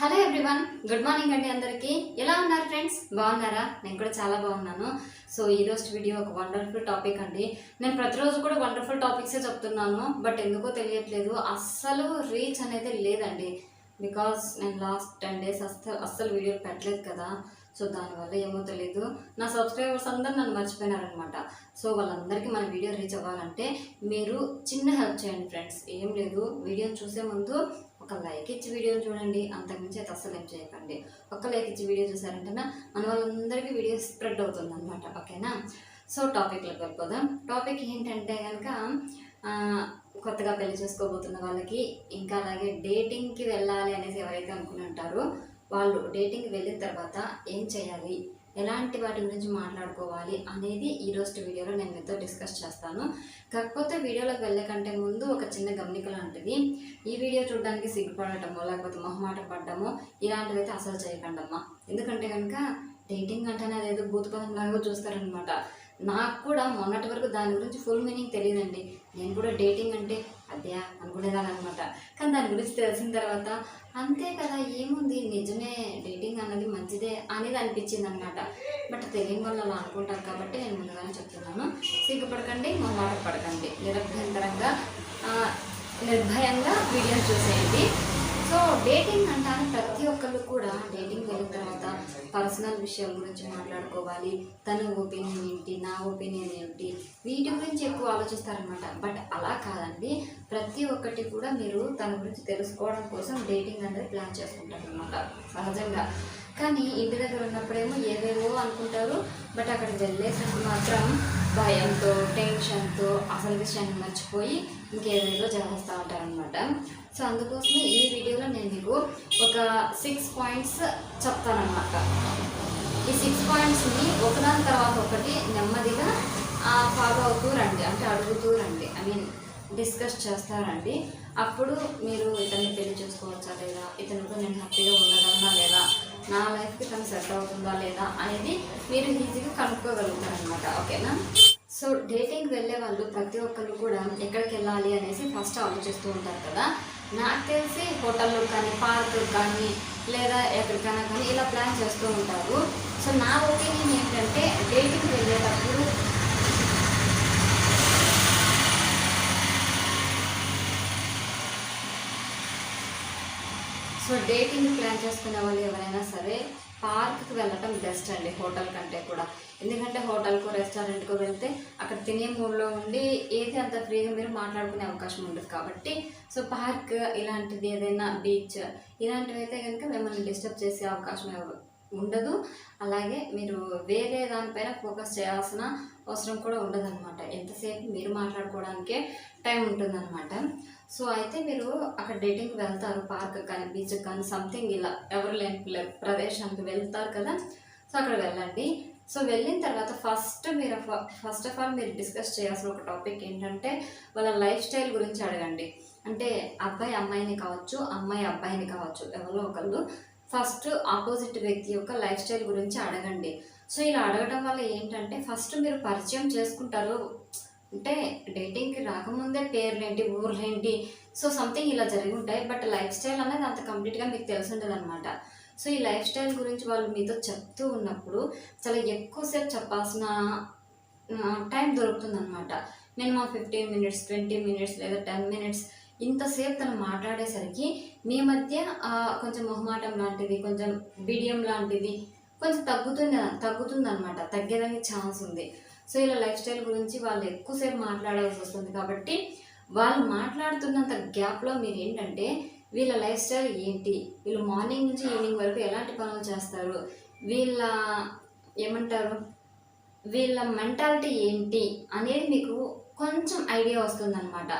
Hello everyone good morning అండి అందరికీ. ఎలా ఉన్నారు ఫ్రెండ్స్? బాగున్నారా? నేను కూడా చాలా బాగున్నాను. సో ఈ రోజు వీడియో ఒక వండర్ఫుల్ టాపిక్ అండి. నేను ప్రతిరోజు కూడా వండర్ఫుల్ టాపిక్సే చెప్తున్నాను బట్ ఎందుకో తెలియట్లేదు. అస్సలు రీచ్ అనేది లేదండి. బికాస్ నేను లాస్ట్ టెన్ డేస్ అస్సలు అస్సలు వీడియో పెట్టలేదు కదా. సో దానివల్ల ఏమో తెలియదు నా సబ్స్క్రైబర్స్ అందరూ నన్ను మర్చిపోయినారనమాట సో వాళ్ళందరికీ మన వీడియో రీచ్ అవ్వాలంటే మీరు చిన్న హెల్ప్ చేయండి ఫ్రెండ్స్. ఏం లేదు. వీడియో చూసే ముందు ఒక లైక్ ఇచ్చి వీడియో చూడండి. అంతకుమించి అయితే అస్సలు ఏం చేయకండి. ఒక లైక్ ఇచ్చి వీడియో చూసారంటే మన వాళ్ళందరికీ వీడియో స్ప్రెడ్ అవుతుంది అనమాట ఓకేనా? సో టాపిక్లోకి వెళ్ళిపోదాం. టాపిక్ ఏంటంటే కనుక కొత్తగా పెళ్ళి చేసుకోబోతున్న వాళ్ళకి ఇంకా అలాగే డేటింగ్కి వెళ్ళాలి అనేసి ఎవరైతే అనుకుని ఉంటారో వాళ్ళు డేటింగ్కి వెళ్ళిన తర్వాత ఏం చేయాలి? ఎలాంటి వాటి గురించి మాట్లాడుకోవాలి అనేది ఈ రోజు వీడియోలో నేను మీతో డిస్కస్ చేస్తాను. కాకపోతే వీడియోలోకి వెళ్ళకంటే ముందు ఒక చిన్న గమనిక లాంటిది. ఈ వీడియో చూడడానికి సిగ్గుపడటమో లేకపోతే మొహమాట పడ్డమో ఇలాంటివైతే అసలు చేయకండమ్మా. ఎందుకంటే కనుక డేటింగ్ అంటేనే అదేదో భూతపదం లాగా చూస్తారనమాట నాకు కూడా మొన్నటి వరకు దాని గురించి ఫుల్ మీనింగ్ తెలియదండి. నేను కూడా డేటింగ్ అంటే అదే అనుకునేదాన్ని అనమాట కానీ దాని గురించి తెలిసిన తర్వాత అంతే కదా ఏముంది? నిజమే డేటింగ్ అన్నది మంచిదే అనేది అనిపించింది అనమాట బట్ తెలియని వాళ్ళు అలా అనుకుంటారు కాబట్టి నేను ముందుగానే చెప్తున్నాను. సిగ్గుపడకండి మొహమాట పడకండి నిరభ్యంతరంగా నిర్భయంగా వీడియోస్ చూసేయండి. సో డేటింగ్ అంటాను ప్రతి ఒక్కళ్ళు కూడా డేటింగ్ వెళ్ళిన తర్వాత పర్సనల్ విషయం గురించి మాట్లాడుకోవాలి. తన ఒపీనియన్ ఏంటి? నా ఒపీనియన్ ఏంటి? వీటి గురించి ఎక్కువ ఆలోచిస్తారనమాట బట్ అలా కాదండి. ప్రతి ఒక్కటి కూడా మీరు తన గురించి తెలుసుకోవడం కోసం డేటింగ్ అనేది ప్లాన్ చేసుకుంటారు అనమాట సహజంగా. కానీ ఇంటి దగ్గర ఉన్నప్పుడేమో ఏవేవో అనుకుంటారు. బట్ అక్కడికి వెళ్ళేసరికి మాత్రం భయంతో టెన్షన్తో అసలు విషయాన్ని మర్చిపోయి ఇంకేదేదో చేస్తూ ఉంటారనమాట సో అందుకోసమే ఈ వీడియోలో నేను మీకు ఒక సిక్స్ పాయింట్స్ చెప్తానమాట ఈ సిక్స్ పాయింట్స్ని ఒకదాని తర్వాత ఒకటి నెమ్మదిగా ఫాలో అవుతూ రండి. అంటే అడుగుతూ రండి. ఐ మీన్ డిస్కస్ చేస్తారండి అప్పుడు మీరు ఇతన్ని పెళ్ళి చేసుకోవచ్చా లేదా? ఇతనితో నేను హ్యాపీగా ఉండగలనా లేదా? నా లైఫ్కి తను సెట్ అవుతుందా లేదా అనేది మీరు ఈజీగా కనుక్కోగలుగుతారనమాట ఓకేనా సో డేటింగ్ వెళ్ళే వాళ్ళు ప్రతి ఒక్కరు కూడా ఎక్కడికి వెళ్ళాలి అనేసి ఫస్ట్ ఆలోచిస్తూ ఉంటారు కదా. నాకు తెలిసి హోటల్లో కానీ పార్కులు కానీ లేదా ఎక్కడికైనా కానీ ఇలా ప్లాన్ చేస్తూ ఉంటారు. సో నా ఒపీనియన్ ఏంటంటే డేటింగ్ వెళ్ళేటప్పుడు సో డేటింగ్ ప్లాన్ చేసుకునే వాళ్ళు ఎవరైనా సరే పార్క్కి వెళ్ళటం బెస్ట్ అండి హోటల్ కంటే కూడా. ఎందుకంటే హోటల్కు రెస్టారెంట్కు వెళ్తే అక్కడ తినే మూడ్లో ఉండి ఏది అంత ఫ్రీగా మీరు మాట్లాడుకునే అవకాశం ఉండదు కాబట్టి. సో పార్క్ ఇలాంటిది ఏదైనా బీచ్ ఇలాంటివి అయితే కనుక మిమ్మల్ని డిస్టర్బ్ చేసే అవకాశం ఉండదు. అలాగే మీరు వేరే దానిపైన ఫోకస్ చేయాల్సిన అవసరం కూడా ఉండదన్నమాట. ఎంతసేపు మీరు మాట్లాడుకోవడానికే టైం ఉంటుందన్నమాట. సో అయితే మీరు అక్కడ డేటింగ్కి వెళ్తారు పార్క్ కానీ బీచ్ కానీ సంథింగ్ ఇలా ఎవరు లేని ప్రదేశానికి వెళ్తారు కదా. సో అక్కడ వెళ్ళండి. సో వెళ్ళిన తర్వాత ఫస్ట్ మీరు ఫస్ట్ ఆఫ్ ఆల్ మీరు డిస్కస్ చేయాల్సిన ఒక టాపిక్ ఏంటంటే వాళ్ళ లైఫ్ స్టైల్ గురించి అడగండి. అంటే అబ్బాయి అమ్మాయిని కావచ్చు అమ్మాయి అబ్బాయిని కావచ్చు ఎవరో ఒకళ్ళు ఫస్ట్ ఆపోజిట్ వ్యక్తి యొక్క లైఫ్ స్టైల్ గురించి అడగండి. సో ఇలా అడగడం వల్ల ఏంటంటే ఫస్ట్ మీరు పరిచయం చేసుకుంటారు. అంటే డేటింగ్కి రాకముందే పేర్లేంటి ఊర్లేంటి సో సంథింగ్ ఇలా జరిగి ఉంటాయి. బట్ లైఫ్ స్టైల్ అనేది అంత కంప్లీట్గా మీకు తెలిసి ఉంటుంది అనమాట సో ఈ లైఫ్ స్టైల్ గురించి వాళ్ళు మీతో చెప్తూ ఉన్నప్పుడు చాలా ఎక్కువసేపు చెప్పాల్సిన టైం దొరుకుతుందనమాట నేను minimum fifteen minutes twenty minutes లేదా టెన్ మినిట్స్ ఇంతసేపు తను మాట్లాడేసరికి మీ మధ్య కొంచెం మొహమాటం లాంటిది కొంచెం బిడియం లాంటిది కొంచెం తగ్గుతుంది తగ్గుతుందనమాట తగ్గేదానికి ఛాన్స్ ఉంది. సో ఇలా లైఫ్ స్టైల్ గురించి వాళ్ళు ఎక్కువసేపు మాట్లాడాల్సి వస్తుంది కాబట్టి వాళ్ళు మాట్లాడుతున్నంత గ్యాప్లో మీరు ఏంటంటే వీళ్ళ లైఫ్ స్టైల్ ఏంటి? వీళ్ళు మార్నింగ్ నుంచి ఈవినింగ్ వరకు ఎలాంటి పనులు చేస్తారు? వీళ్ళ ఏమంటారు? వీళ్ళ మెంటాలిటీ ఏంటి అనేది మీకు కొంచెం ఐడియా వస్తుందన్నమాట.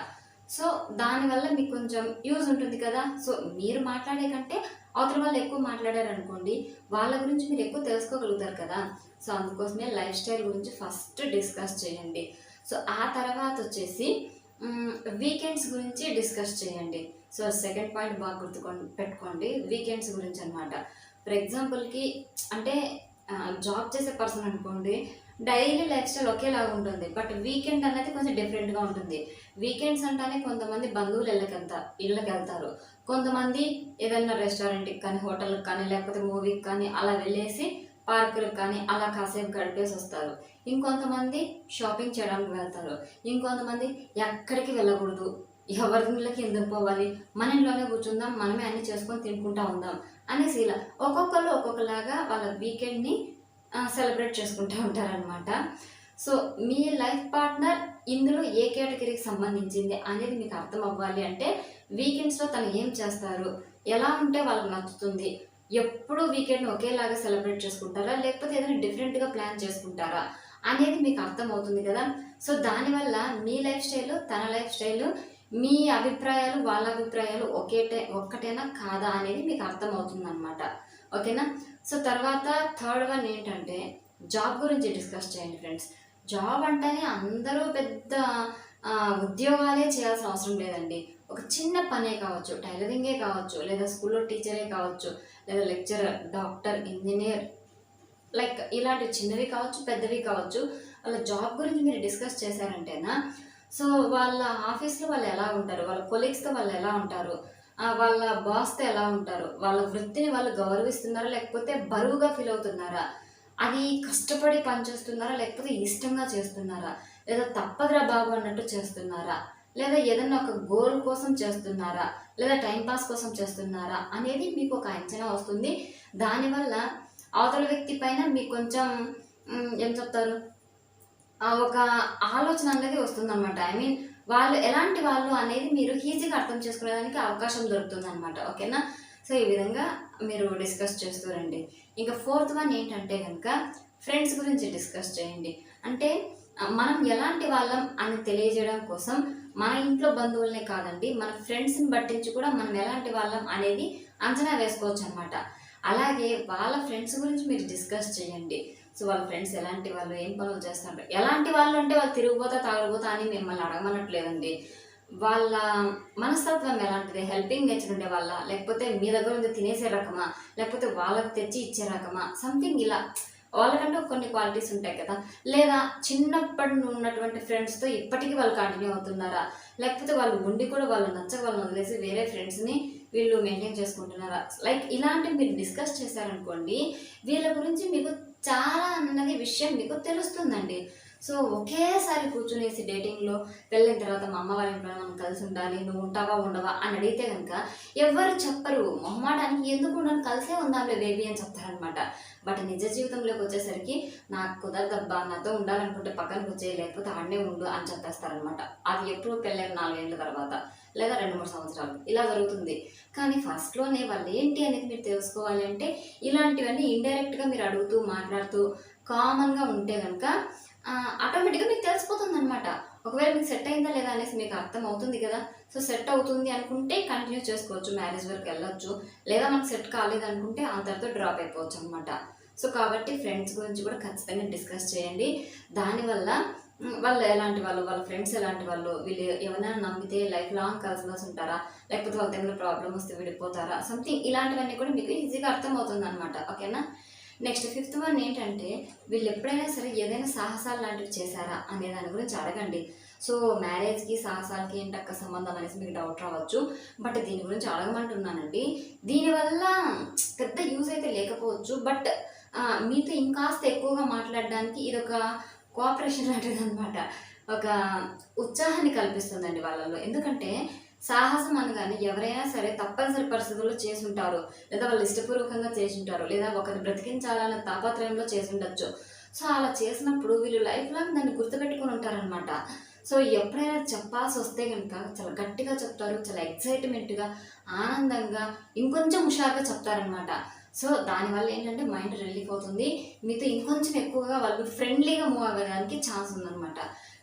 సో దానివల్ల మీకు కొంచెం యూజ్ ఉంటుంది కదా? సో మీరు మాట్లాడే కంటే అవతల వాళ్ళు ఎక్కువ మాట్లాడారు అనుకోండి వాళ్ళ గురించి మీరు ఎక్కువ తెలుసుకోగలుగుతారు కదా? సో అందుకోసమే లైఫ్ స్టైల్ గురించి ఫస్ట్ డిస్కస్ చేయండి. సో ఆ తర్వాత వచ్చేసి వీకెండ్స్ గురించి డిస్కస్ చేయండి. సో సెకండ్ పాయింట్ బాగా గుర్తుకోండి పెట్టుకోండి. వీకెండ్స్ గురించి అనమాట ఫర్ ఎగ్జాంపుల్కి అంటే జాబ్ చేసే పర్సన్ అనుకోండి డైలీ లైఫ్ స్టైల్ ఒకేలాగా ఉంటుంది. బట్ వీకెండ్ అనేది కొంచెం డిఫరెంట్గా ఉంటుంది. వీకెండ్స్ అంటేనే కొంతమంది బంధువులు ఇళ్ళకెళ్తారు. ఇళ్ళకి వెళ్తారు కొంతమంది ఏదైనా రెస్టారెంట్కి కానీ హోటల్కి కానీ లేకపోతే మూవీకి కానీ అలా వెళ్ళేసి పార్కులకు కానీ అలా కాసేపు గడిపేసి వస్తారు. ఇంకొంతమంది షాపింగ్ చేయడానికి వెళ్తారు. ఇంకొంతమంది ఎక్కడికి వెళ్ళకూడదు. ఎవరి ఎందుకు పోవాలి? మన ఇంట్లోనే కూర్చుందాం మనమే అన్ని చేసుకొని తినుకుంటా ఉందాం అనేసి ఇలా ఒక్కొక్కరు ఒక్కొక్కలాగా వాళ్ళ వీకెండ్ని సెలబ్రేట్ చేసుకుంటూ ఉంటారనమాట సో మీ లైఫ్ పార్ట్నర్ ఇందులో ఏ కేటగిరీకి సంబంధించింది అనేది మీకు అర్థం అవ్వాలి అంటే వీకెండ్స్లో తను ఏం చేస్తారు? ఎలా ఉంటే వాళ్ళకి నచ్చుతుంది? ఎప్పుడు వీకెండ్ ఒకేలాగా సెలబ్రేట్ చేసుకుంటారా? లేకపోతే ఏదైనా డిఫరెంట్గా ప్లాన్ చేసుకుంటారా? అనేది మీకు అర్థం అవుతుంది కదా? సో దానివల్ల మీ లైఫ్ స్టైల్ తన లైఫ్ స్టైల్ మీ అభిప్రాయాలు వాళ్ళ అభిప్రాయాలు ఒకేటే ఒక్కటేనా కాదా అనేది మీకు అర్థం అనమాట ఓకేనా? సో తర్వాత థర్డ్ వన్ ఏంటంటే జాబ్ గురించి డిస్కస్ చేయండి ఫ్రెండ్స్. జాబ్ అంటేనే అందరూ పెద్ద ఉద్యోగాలే చేయాల్సిన అవసరం లేదండి. ఒక చిన్న పనే కావచ్చు టైలరింగే కావచ్చు లేదా స్కూల్లో టీచరే కావచ్చు లేదా లెక్చరర్ డాక్టర్ ఇంజనీర్ లైక్ ఇలాంటి చిన్నవి కావచ్చు పెద్దవి కావచ్చు వాళ్ళ జాబ్ గురించి మీరు డిస్కస్ చేశారంటేనా సో వాళ్ళ ఆఫీస్లో వాళ్ళు ఎలా ఉంటారు? వాళ్ళ కొలీగ్స్తో వాళ్ళు ఎలా ఉంటారు? వాళ్ళ బాస్తో ఎలా ఉంటారు? వాళ్ళ వృత్తిని వాళ్ళు గౌరవిస్తున్నారా? లేకపోతే బరువుగా ఫీల్ అవుతున్నారా? అది కష్టపడి పనిచేస్తున్నారా లేకపోతే ఇష్టంగా చేస్తున్నారా? లేదా తప్పదురా బాబు అన్నట్టు చేస్తున్నారా? లేదా ఏదైనా ఒక గోల్ కోసం చేస్తున్నారా? లేదా టైం పాస్ కోసం చేస్తున్నారా? అనేది మీకు ఒక అంచనా వస్తుంది. దానివల్ల అవతల వ్యక్తి పైన మీకు కొంచెం ఏం చెప్తారు? ఒక ఆలోచన అనేది వస్తుందన్నమాట. ఐ మీన్ వాళ్ళు ఎలాంటి వాళ్ళు అనేది మీరు ఈజీగా అర్థం చేసుకునేదానికి అవకాశం దొరుకుతుందన్నమాట. ఓకేనా? సో ఈ విధంగా మీరు డిస్కస్ చేస్తూ రండి ఇంకా ఫోర్త్ వన్ ఏంటంటే కనుక ఫ్రెండ్స్ గురించి డిస్కస్ చేయండి. అంటే మనం ఎలాంటి వాళ్ళం అని తెలియజేయడం కోసం మన ఇంట్లో బంధువులనే కాదండి మన ఫ్రెండ్స్ని బట్టించి కూడా మనం ఎలాంటి వాళ్ళం అనేది అంచనా వేసుకోవచ్చు అనమాట అలాగే వాళ్ళ ఫ్రెండ్స్ గురించి మీరు డిస్కస్ చేయండి. సో వాళ్ళ ఫ్రెండ్స్ ఎలాంటి వాళ్ళు ఏం పనులు చేస్తుంటారు? ఎలాంటి వాళ్ళు అంటే వాళ్ళు తిరిగిపోతా తాగిపోతా అని మిమ్మల్ని అడగమనట్లేదండి. వాళ్ళ మనస్తత్వం ఎలాంటిది? హెల్పింగ్ నేచర్ ఉండే వాళ్ళ లేకపోతే మీ దగ్గర ఉంది తినేసే రకమా? లేకపోతే వాళ్ళకి తెచ్చి ఇచ్చే రకమా? సంథింగ్ ఇలా. వాళ్ళకంటే కొన్ని క్వాలిటీస్ ఉంటాయి కదా. లేదా చిన్నప్పటి ఉన్నటువంటి ఫ్రెండ్స్తో ఇప్పటికీ వాళ్ళు కంటిన్యూ అవుతున్నారా? లేకపోతే వాళ్ళు ఉండి కూడా వాళ్ళు నచ్చక వాళ్ళని వదిలేసి వేరే ఫ్రెండ్స్ని వీళ్ళు మెయింటైన్ చేసుకుంటున్నారా? లైక్ ఇలాంటివి మీరు డిస్కస్ చేశారనుకోండి వీళ్ళ గురించి మీకు చాలా అన్నది విషయం మీకు తెలుస్తుందండి. సో ఒకేసారి కూర్చునేసి డేటింగ్లో వెళ్ళిన తర్వాత మా అమ్మ వాళ్ళ ఇంట్లో మనం కలిసి ఉండాలి నువ్వు ఉంటావా ఉండవా అని అడిగితే కనుక ఎవరు చెప్పరు. మొహమాటానికి ఎందుకు ఉండను కలిసే ఉందాంలే బేబీ అని చెప్తారనమాట బట్ నిజ జీవితంలోకి వచ్చేసరికి నాకు కుదరదబ్బా నాతో ఉండాలనుకుంటే పక్కన వచ్చే లేకపోతే ఆడనే ఉండు అని చెప్పేస్తారనమాట అది ఎప్పుడు పెళ్ళైన నాలుగేళ్ళ తర్వాత. లేదా రెండు మూడు సంవత్సరాలు. ఇలా జరుగుతుంది. కానీ ఫస్ట్లోనే వాళ్ళు ఏంటి అనేది మీరు తెలుసుకోవాలి అంటే ఇలాంటివన్నీ ఇండైరెక్ట్గా మీరు అడుగుతూ మాట్లాడుతూ కామన్గా ఉంటే కనుక ఆటోమేటిక్గా మీకు తెలిసిపోతుంది అనమాట ఒకవేళ మీకు సెట్ అయిందా లేదా అనేసి మీకు అర్థం అవుతుంది కదా. సో సెట్ అవుతుంది అనుకుంటే కంటిన్యూ చేసుకోవచ్చు. మ్యారేజ్ వరకు వెళ్ళొచ్చు. లేదా మనకు సెట్ కాలేదు అనుకుంటే అంతటితో డ్రాప్ అయిపోవచ్చు అనమాట సో కాబట్టి ఫ్రెండ్స్ గురించి కూడా ఖచ్చితంగా డిస్కస్ చేయండి. దానివల్ల వాళ్ళు ఎలాంటి వాళ్ళు? వాళ్ళ ఫ్రెండ్స్ ఎలాంటి వాళ్ళు? వీళ్ళు ఎవరైనా నమ్మితే లైఫ్ లాంగ్ కలిసి ఉంటారా? లేకపోతే వాళ్ళ దగ్గర ప్రాబ్లం వస్తే విడిపోతారా? సంథింగ్ ఇలాంటివన్నీ కూడా మీకు ఈజీగా అర్థమవుతుంది అనమాట ఓకేనా నెక్స్ట్ ఫిఫ్త్ వన్ ఏంటంటే వీళ్ళు ఎప్పుడైనా సరే ఏదైనా సాహసాలు లాంటివి చేశారా అనే దాని గురించి అడగండి. సో మ్యారేజ్కి సాహసాలకి ఏంటక్క సంబంధం అనేసి మీకు డౌట్ రావచ్చు. బట్ దీని గురించి అడగమంటున్నానండి. దీనివల్ల పెద్ద యూజ్ అయితే లేకపోవచ్చు. బట్ మీతో ఇంకాస్త ఎక్కువగా మాట్లాడడానికి ఇదొక కోఆపరేషన్ లాంటిది అనమాట ఒక ఉత్సాహాన్ని కల్పిస్తుందండి వాళ్ళలో ఎందుకంటే సాహసం అనగానే ఎవరైనా సరే తప్పనిసరి పరిస్థితుల్లో చేసుంటారు. లేదా వాళ్ళు ఇష్టపూర్వకంగా చేసుంటారు. లేదా ఒకరిని బ్రతికించాలన్న తాపత్రయంలో చేసుండొచ్చు. సో అలా చేసినప్పుడు వీళ్ళు లైఫ్ లాంగ్ దాన్ని గుర్తుపెట్టుకొని ఉంటారనమాట సో ఎప్పుడైనా చెప్పాల్సి వస్తే కనుక చాలా గట్టిగా చెప్తారు. చాలా ఎక్సైట్మెంట్గా ఆనందంగా ఇంకొంచెం హుషారుగా చెప్తారనమాట సో దానివల్ల ఏంటంటే మైండ్ రిలీఫ్ అవుతుంది. మీతో ఇంకొంచెం ఎక్కువగా వాళ్ళు ఫ్రెండ్లీగా మూవ్ అవ్వడానికి ఛాన్స్ ఉందన్నమాట.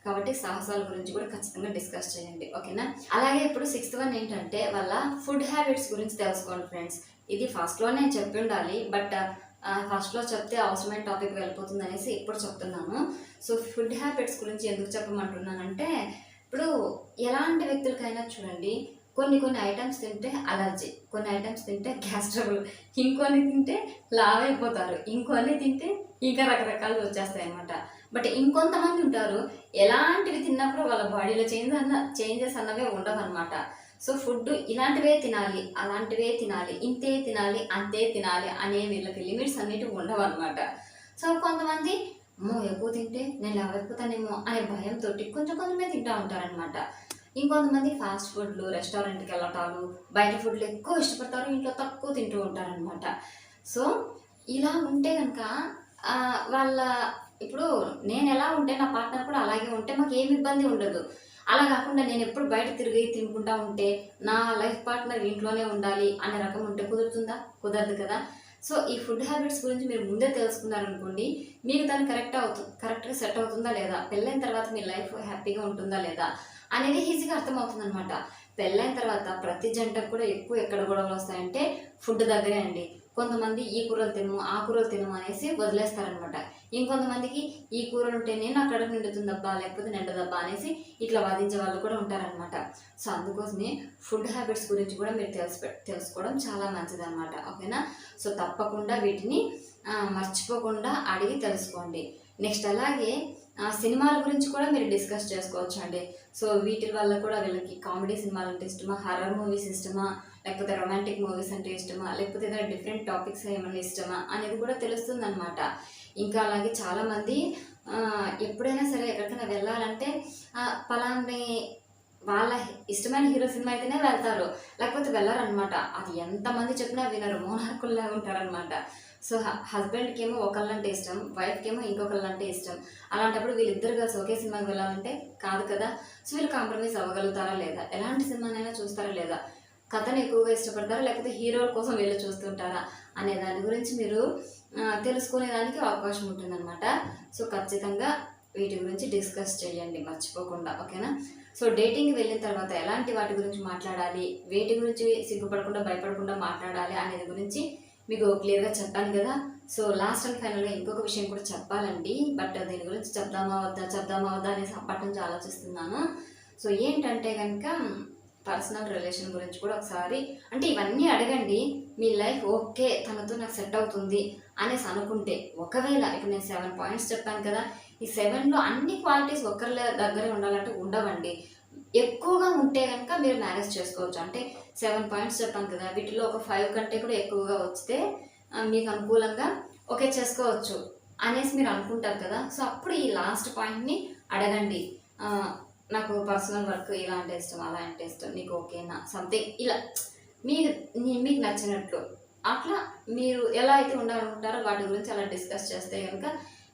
కాబట్టి సాహసాల గురించి కూడా ఖచ్చితంగా డిస్కస్ చేయండి. ఓకేనా? అలాగే ఇప్పుడు సిక్స్త్ వన్ ఏంటంటే వాళ్ళ ఫుడ్ హ్యాబిట్స్ గురించి తెలుసుకోండి ఫ్రెండ్స్. ఇది ఫస్ట్లో నేను చెప్పి ఉండాలి. బట్ ఫస్ట్లో చెప్తే అవసరమైన టాపిక్ వెళ్ళిపోతుంది అనేసి ఇప్పుడు చెప్తున్నాను. సో ఫుడ్ హ్యాబిట్స్ గురించి ఎందుకు చెప్పమంటున్నానంటే ఇప్పుడు ఎలాంటి వ్యక్తులకైనా చూడండి కొన్ని కొన్ని ఐటమ్స్ తింటే అలర్జీ కొన్ని ఐటమ్స్ తింటే గ్యాస్ ట్రబుల్ ఇంకొన్ని తింటే లావ్ అయిపోతారు ఇంకొన్ని తింటే ఇంకా రకరకాలు వచ్చేస్తాయి అనమాట బట్ ఇంకొంతమంది ఉంటారు ఎలాంటివి తిన్నప్పుడు వాళ్ళ బాడీలో చేంజ్ అన్న చేంజెస్ అన్నవే ఉండవు అనమాట సో ఫుడ్ ఇలాంటివే తినాలి అలాంటివే తినాలి ఇంతే తినాలి అంతే తినాలి అనే వీళ్ళకి లిమిట్స్ అనేటివి ఉండవు అనమాట సో కొంతమంది అమ్మో ఎక్కువ తింటే నేను ఎవరిపోతానేమో అనే భయంతో కొంచెం కొంచెమే తింటూ ఉంటారనమాట ఇంకొంతమంది ఫాస్ట్ ఫుడ్లు రెస్టారెంట్కి వెళ్ళటాలు బయట ఫుడ్లు ఎక్కువ ఇష్టపడతారు ఇంట్లో తక్కువ తింటూ ఉంటారనమాట సో ఇలా ఉంటే కనుక వాళ్ళ ఇప్పుడు నేను ఎలా ఉంటే నా పార్ట్నర్ కూడా అలాగే ఉంటే మాకు ఏమి ఇబ్బంది ఉండదు. అలా కాకుండా నేను ఎప్పుడు బయట తిరిగి తినుకుంటా ఉంటే నా లైఫ్ పార్ట్నర్ ఇంట్లోనే ఉండాలి అనే రకం ఉంటే కుదురుతుందా? కుదరదు కదా. సో ఈ ఫుడ్ హ్యాబిట్స్ గురించి మీరు ముందే తెలుసుకున్నారనుకోండి మీకు దాన్ని కరెక్ట్ అవుతుంది కరెక్ట్గా సెట్ అవుతుందా లేదా? పెళ్ళైన తర్వాత మీ లైఫ్ హ్యాపీగా ఉంటుందా లేదా? అనేది ఈజీగా అర్థమవుతుంది అనమాట పెళ్ళైన తర్వాత ప్రతి జంటకు కూడా ఎక్కువ ఎక్కడ గొడవలు వస్తాయంటే ఫుడ్ దగ్గరే అండి. కొంతమంది ఈ కూరలు తినము ఆ కూరలు తినము అనేసి వదిలేస్తారనమాట ఇంకొంతమందికి ఈ కూరలు ఉంటే నేను అక్కడ నిండుతుందబ్బా లేకపోతే నిండదబ్బా అనేసి ఇట్లా వాదించే వాళ్ళు కూడా ఉంటారనమాట సో అందుకోసమే ఫుడ్ హ్యాబిట్స్ గురించి కూడా మీరు తెలుసు తెలుసుకోవడం చాలా మంచిదనమాట ఓకేనా? సో తప్పకుండా వీటిని మర్చిపోకుండా అడిగి తెలుసుకోండి. నెక్స్ట్ అలాగే ఆ సినిమాల గురించి కూడా మీరు డిస్కస్ చేసుకోవచ్చు అండి. సో వీటి వల్ల కూడా వీళ్ళకి కామెడీ సినిమాలు అంటే ఇష్టమా? హర్రర్ మూవీస్ ఇష్టమా? లేకపోతే రొమాంటిక్ మూవీస్ అంటే ఇష్టమా? లేకపోతే ఏదైనా డిఫరెంట్ టాపిక్స్ ఏమైనా ఇష్టమా? అనేది కూడా తెలుస్తుంది అనమాట ఇంకా అలాగే చాలామంది ఎప్పుడైనా సరే ఎక్కడికైనా వెళ్ళాలంటే పలాన్ని వాళ్ళ ఇష్టమైన హీరో సినిమా అయితేనే వెళ్తారు. లేకపోతే వెళ్ళారనమాట అది ఎంతమంది చెప్పినా వినరు. మోనార్కుల్లా ఉంటారనమాట సో హస్బెండ్కి ఏమో ఒకళ్ళంటే ఇష్టం వైఫ్కి ఏమో ఇంకొకళ్ళంటే ఇష్టం. అలాంటప్పుడు వీళ్ళిద్దరు కలిసి ఒకే సినిమాకి వెళ్ళాలంటే కాదు కదా? సో వీళ్ళు కాంప్రమైజ్ అవ్వగలుగుతారా లేదా? ఎలాంటి సినిమానైనా చూస్తారా లేదా? కథను ఎక్కువగా ఇష్టపడతారా లేకపోతే హీరోల కోసం వీళ్ళు చూస్తుంటారా అనే దాని గురించి మీరు తెలుసుకునేదానికి అవకాశం ఉంటుందన్నమాట. సో ఖచ్చితంగా వీటి గురించి డిస్కస్ చేయండి మర్చిపోకుండా. ఓకేనా? సో డేటింగ్ వెళ్ళిన తర్వాత ఎలాంటి వాటి గురించి మాట్లాడాలి? వేటి గురించి సిగ్గుపడకుండా భయపడకుండా మాట్లాడాలి అనేది గురించి మీకు క్లియర్గా చెప్పాను కదా. సో లాస్ట్ అండ్ ఫైనల్గా ఇంకొక విషయం కూడా చెప్పాలండి. బట్ దీని గురించి చెప్దామా వద్దా చెప్దామా వద్దా అనేసి అప్పటి నుంచి ఆలోచిస్తున్నాను. సో ఏంటంటే కనుక పర్సనల్ రిలేషన్ గురించి కూడా ఒకసారి అంటే ఇవన్నీ అడగండి. మీ లైఫ్ ఓకే తనతో నాకు సెట్ అవుతుంది అనేసి అనుకుంటే ఒకవేళ ఇప్పుడు నేను సెవెన్ పాయింట్స్ చెప్పాను కదా. ఈ సెవెన్లో అన్ని క్వాలిటీస్ ఒకరి దగ్గరే ఉండాలంటే ఉండవండి. ఎక్కువగా ఉంటే కనుక మీరు మ్యారేజ్ చేసుకోవచ్చు. అంటే సెవెన్ పాయింట్స్ చెప్పాను కదా. వీటిలో ఒక ఫైవ్ కంటే కూడా ఎక్కువగా వస్తే మీకు అనుకూలంగా ఓకే చేసుకోవచ్చు అనేసి మీరు అనుకుంటారు కదా. సో అప్పుడు ఈ లాస్ట్ పాయింట్ని అడగండి. నాకు పర్సనల్ వర్క్ ఇలా అంటే ఇష్టం అలా అంటే ఇష్టం నీకు ఓకేనా సంథింగ్ ఇలా మీకు మీకు నచ్చినట్లు. అట్లా మీరు ఎలా అయితే ఉండాలనుకుంటారో వాటి గురించి అలా డిస్కస్ చేస్తే కనుక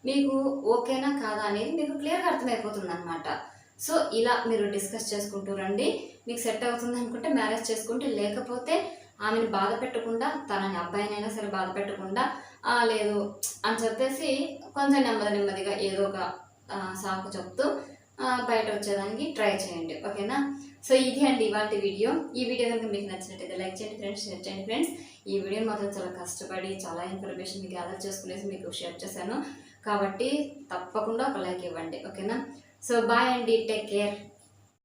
మీకు ఓకేనా కాదా అనేది మీకు క్లియర్గా అర్థమైపోతుంది అనమాట సో ఇలా మీరు డిస్కస్ చేసుకుంటూ రండి. మీకు సెట్ అవుతుంది అనుకుంటే మ్యారేజ్ చేసుకుంటే లేకపోతే ఆమెను బాధ పెట్టకుండా తనని అబ్బాయినైనా సరే బాధ పెట్టకుండా లేదు అని చెప్పేసి కొంచెం నెమ్మది నెమ్మదిగా ఏదో ఒక సాకు చెప్తూ బయట వచ్చేదానికి ట్రై చేయండి. ఓకేనా? సో ఇది అండి ఇవాళ వీడియో. ఈ వీడియో కనుక మీకు నచ్చినట్టయితే లైక్ చేయండి ఫ్రెండ్స్ షేర్ చేయండి ఫ్రెండ్స్. ఈ వీడియో మాత్రం చాలా కష్టపడి చాలా ఇన్ఫర్మేషన్ గ్యాదర్ చేసుకునేసి మీకు షేర్ చేశాను. కాబట్టి తప్పకుండా ఒక లైక్ ఇవ్వండి. ఓకేనా? సో బాయ్ అండి టేక్ కేర్